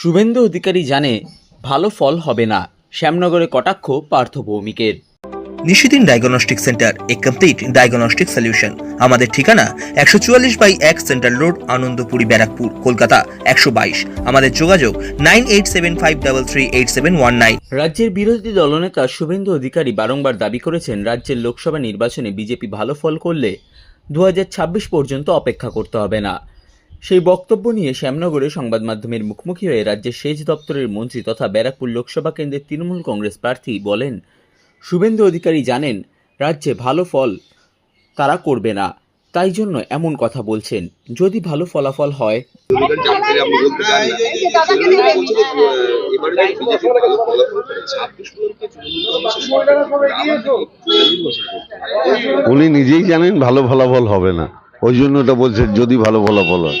শুভেন্দু অধিকারী জানে ভালো ফল হবে না শ্যামনগরে কটাক্ষ পার্থ ভৌমিকের নিশিদিন ডায়াগনস্টিক সেন্টার এ কমপ্লিট ডায়াগনস্টিক সলিউশন আমাদের ঠিকানা একশো চুয়াল্লিশ বাই এক সেন্ট্রাল রোড আনন্দপুরি ব্যারাকপুর কলকাতা একশো বাইশ। আমাদের যোগাযোগ nine eight seven five double three eight seven one nine. রাজ্যের বিরোধী দলনেতা শুভেন্দু অধিকারী বারংবার দাবি করেছেন রাজ্যের লোকসভা নির্বাচনে বিজেপি ভালো ফল করলে দু হাজার ছাব্বিশ পর্যন্ত অপেক্ষা করতে হবে না। সেই বক্তব্য নিয়ে শ্যামনগরে সংবাদ মাধ্যমের মুখোমুখি হয়ে রাজ্যের সেচ দপ্তরের মন্ত্রী তথা ব্যারাকপুর লোকসভা কেন্দ্রের তৃণমূল কংগ্রেস প্রার্থী বলেন, শুভেন্দু অধিকারী জানেন, রাজ্যে ভালো ফল তারা করবে না তাই জন্য এমন কথা বলছেন যদি ভালো ফলাফল হয়। উনি নিজেই জানেন ভালো ফলাফল হবে না ওই জন্য ওটা বলছে যদি ভালো ফলাফল হয়।